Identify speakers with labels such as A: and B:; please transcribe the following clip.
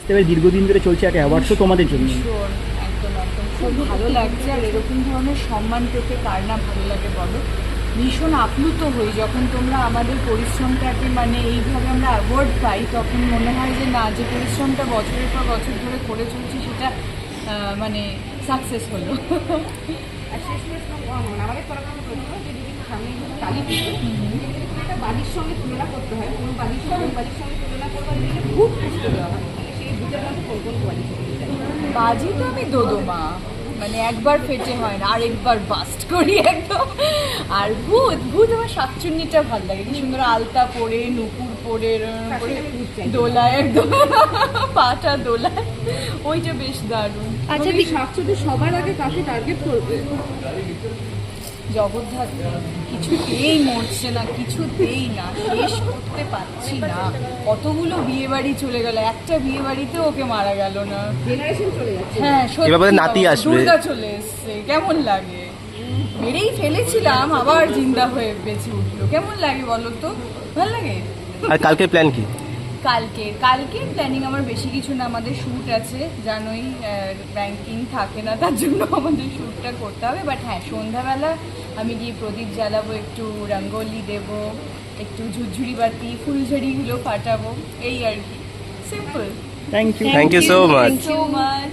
A: আসতে পারে দীর্ঘদিন ধরে চলছে একটা অ্যাওয়ার্ডসও তোমাদের জন্য।
B: ভীষণ একদম একদম। খুব ভালো লাগছে আর এরকম ধরনের সম্মান পেতে কার না ভালো লাগে বলো? ভীষণ আপ্লুত হই যখন তোমরা আমাদের পরিশ্রমটাকে মানে এইভাবে আমরা অ্যাওয়ার্ড পাই তখন মনে হয় যে না যে পরিশ্রমটা বছরের পর বছর ধরে করে চলছি সেটা মানে সাকসেস হলো।
C: আর শেষমেশ আমাদের সঙ্গে তুলনা করতে হয় কোনো বাড়ির সঙ্গে বাড়ির সঙ্গে তুলনা করবার খুব পুষ্ট দেওয়া হয়।
B: বাজি তো আমি দোদমা মানে একবার ফেটে হয় না আরেকবার বাস্ট করি একদম। আর ভূত ভূত আমার শাকচুন্নিটা ভালো লাগে। কি সুন্দর আলতা পরে নুপুর পরে করে দোলায় একদম। পাটা দোলায়। ওইটা বেশ দারুণ।
C: আচ্ছা শাকচুটি সবার আগে কাকে টার্গেট করবে?
B: জগদ্ধাত্রী কিছুতেই মরছে না কিছুতেই না শেষ করতে পারছি না। কতগুলো বিয়ে বাড়ি চলে গেল একটা বিয়ে বাড়িতে ওকে মারা গেল না। হ্যাঁ সত্যি
D: নাতি আসবে।
B: দুর্গা চলে এসছে কেমন লাগে? মেরেই ফেলেছিলাম আবার জিন্দা হয়ে বেঁচে উঠল। কেমন লাগে বলো তো? ভালো লাগে?
D: আর কালকের প্ল্যান কি?
B: কালকে। কালকের প্ল্যানিং আমার বেশি কিছু না আমাদের শ্যুট আছে জানোই ব্যাংকিং থাকে না তার জন্য আমাদের শ্যুটটা করতে হবে। বাট হ্যাঁ সন্ধ্যাবেলা আমি গিয়ে প্রদীপ জ্বালাবো একটু রঙ্গোলি দেব একটু ঝুরঝুরি বাতি ফুলঝড়িগুলো ফাটাবো এই আর কি। Simple
A: thank you
D: thank you so much
B: so much